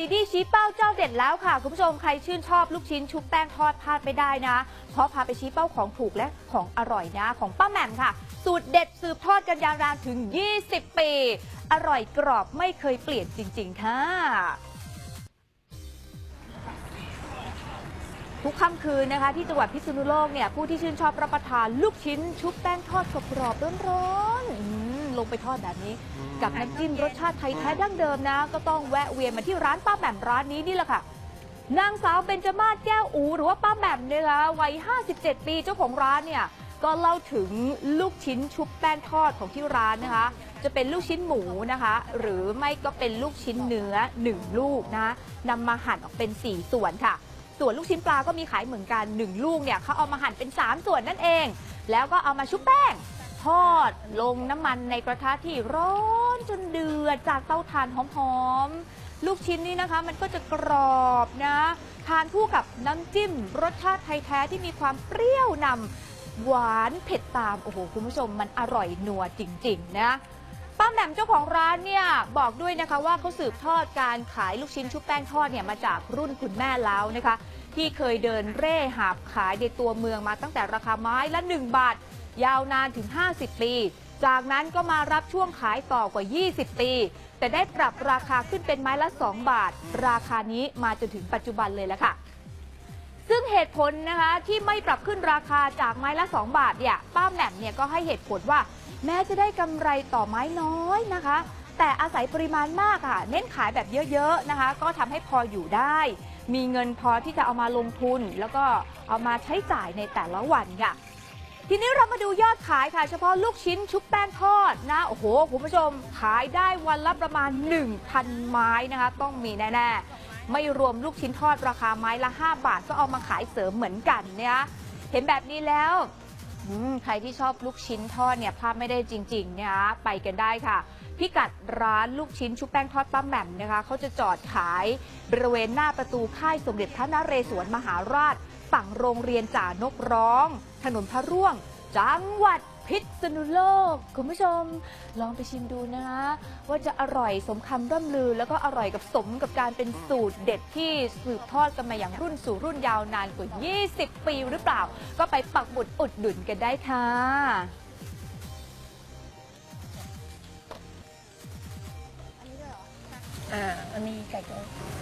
ดีดีชี้เป้าเจ้าเด็ดแล้วค่ะ คุณผู้ชมใครชื่นชอบลูกชิ้นชุบแป้งทอดพลาดไม่ได้นะ เพราะพาไปชี้เป้าของถูกและของอร่อยนะ ของป้าแหม่มค่ะ สูตรเด็ดสืบทอดกันยาวนานถึง 20 ปี อร่อยกรอบไม่เคยเปลี่ยนจริง ๆ ค่ะ ทุกค่ำคืนนะคะ ที่จังหวัดพิษณุโลกเนี่ยผู้ที่ชื่นชอบรับประทานลูกชิ้นชุบแป้งทอดกรอบร้อนๆ ลงไปทอดแบบนี้ กับน้ำจิ้มรสชาติไทยแท้ดั้งเดิมนะ ก็ต้องแวะเวียนมาที่ร้านป้าแหม่มร้านนี้นี่แหละค่ะนางสาวเบญจมาศแก้วอูหรือว่าป้าแหม่มเนี่ยนะคะวัย 57 ปีเจ้าของร้านเนี่ยก็เล่าถึงลูกชิ้นชุบแป้งทอดของที่ร้านนะคะ จะเป็นลูกชิ้นหมูนะคะ หรือไม่ก็เป็นลูกชิ้นเนื้อ 1 ลูกนะนำมาหั่นออกเป็น 4 ส่วนค่ะ ส่วนลูกชิ้นปลาก็มีขายเหมือนกัน 1 ลูกเนี่ยเขาเอามาหั่นเป็น 3 ส่วนนั่นเอง แล้วก็เอามาชุบแป้ง ทอดลงน้ำมันในกระทะที่ร้อนจนเดือดจากเตาถ่านหอมๆ ลูกชิ้นนี้นะคะ มันก็จะกรอบนะ ทานคู่กับน้ำจิ้ม รสชาติไทยแท้ที่มีความเปรี้ยวนำหวานเผ็ดตาม โอ้โห คุณผู้ชมมันอร่อยนัวจริง ๆ นะป้าแหม่มเจ้าของร้านเนี่ยบอกด้วยนะคะว่าเขาสืบทอดการขายลูกชิ้นชุบแป้งทอดเนี่ยมาจากรุ่นคุณแม่แล้วนะคะ ที่เคยเดินเร่หาบขายในตัวเมืองมาตั้งแต่ราคาไม้ละ 1 บาท ยาวนานถึง 50 ปี จากนั้นก็มารับช่วงขายต่อกว่า 20 ปี แต่ได้ปรับราคาขึ้นเป็นไม้ละ 2 บาท ราคานี้มาจนถึงปัจจุบันเลยแล้วค่ะซึ่งเหตุผลนะคะที่ไม่ปรับขึ้นราคาจากไม้ละ 2 บาทเนี่ยป้าแหม่มเนี่ยก็ให้เหตุผลว่า แม้จะได้กำไรต่อไม้น้อยนะคะ แต่อาศัยปริมาณมากค่ะ เน้นขายแบบเยอะๆนะคะ ก็ทำให้พออยู่ได้ มีเงินพอที่จะเอามาลงทุน แล้วก็เอามาใช้จ่ายในแต่ละวันค่ะ ทีนี้เรามาดูยอดขายค่ะเฉพาะลูกชิ้นชุบแป้งทอดนะโอ้โหคุณผู้ชมขายได้วันละประมาณ 1,000 ไม้นะคะ ต้องมีแน่ๆ ไม่รวมลูกชิ้นทอดราคาไม้ละ 5 บาทก็เอามาขายเสริมเหมือนกันเนี่ยเห็นแบบนี้แล้วใครที่ชอบลูกชิ้นทอดเนี่ยพลาดไม่ได้จริงๆเนี่ยไปกันได้ค่ะ พิกัดร้านลูกชิ้นชุบแป้งทอดป้าแหม่มนะคะเขาจะจอดขายบริเวณหน้าประตูค่ายสมเด็จพระนเรศวรมหาราช ฝั่งโรงเรียนจ่านกร้อง ถนนพระร่วง จังหวัดพิษณุโลก คุณผู้ชม ลองไปชิมดูนะคะว่าจะอร่อยสมคำร่ำลือ แล้วก็อร่อยกับสมกับการเป็นสูตรเด็ดที่สืบทอดกันมาอย่างรุ่นสู่รุ่นยาวนานกว่า 20 ปีหรือเปล่า ก็ไปปักบุดอุดหนุนกันได้ค่ะอ่ามันมีไก่กรอบ